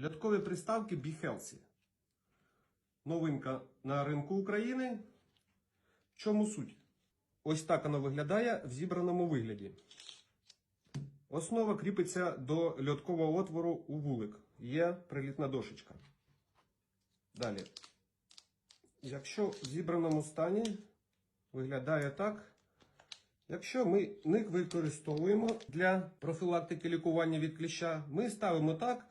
Ляткові приставки Be Healthy. Новинка на ринку України. В чому суть? Ось так воно виглядає в зібраному вигляді. Основа кріпиться до льоткового отвору у вулик. Є прилітна дошечка. Далі. Якщо в зібраному стані виглядає так. Якщо ми них використовуємо для профілактики лікування від кліща, ми ставимо так,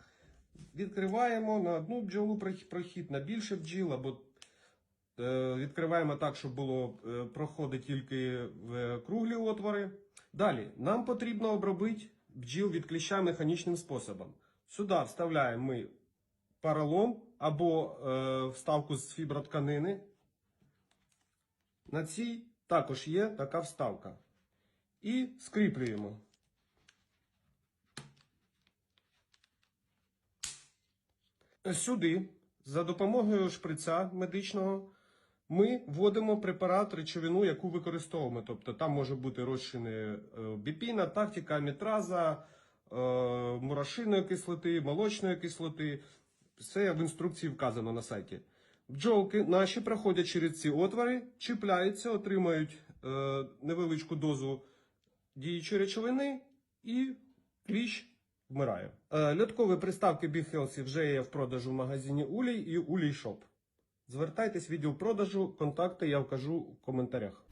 відкриваємо на одну бджолу прохід- на більше бджіл, або е, відкриваємо так, щоб було е, проходи тільки в круглі отвори. Далі, нам потрібно обробити бджіл від кліща механічним способом. Сюди вставляємо ми паралом або е, вставку з фібротканини. На цій також є така вставка. І скріплюємо. Сюди, за допомогою шприца медичного, ми вводимо препарат, речовину, яку використовуємо. Тобто там може бути розчини е, біпіна, тактика, мітраза, е, мурашиної кислоти, молочної кислоти. Все в інструкції вказано на сайті. Бджолки наші проходять через ці отвори, чіпляються, отримають е, невеличку дозу діючої речовини і кліщ вмирає. Е, льоткові приставки Be Healthy вже є в продажу в магазині Улій і Улій Шоп. Звертайтесь в відділ продажу, контакти я вкажу в коментарях.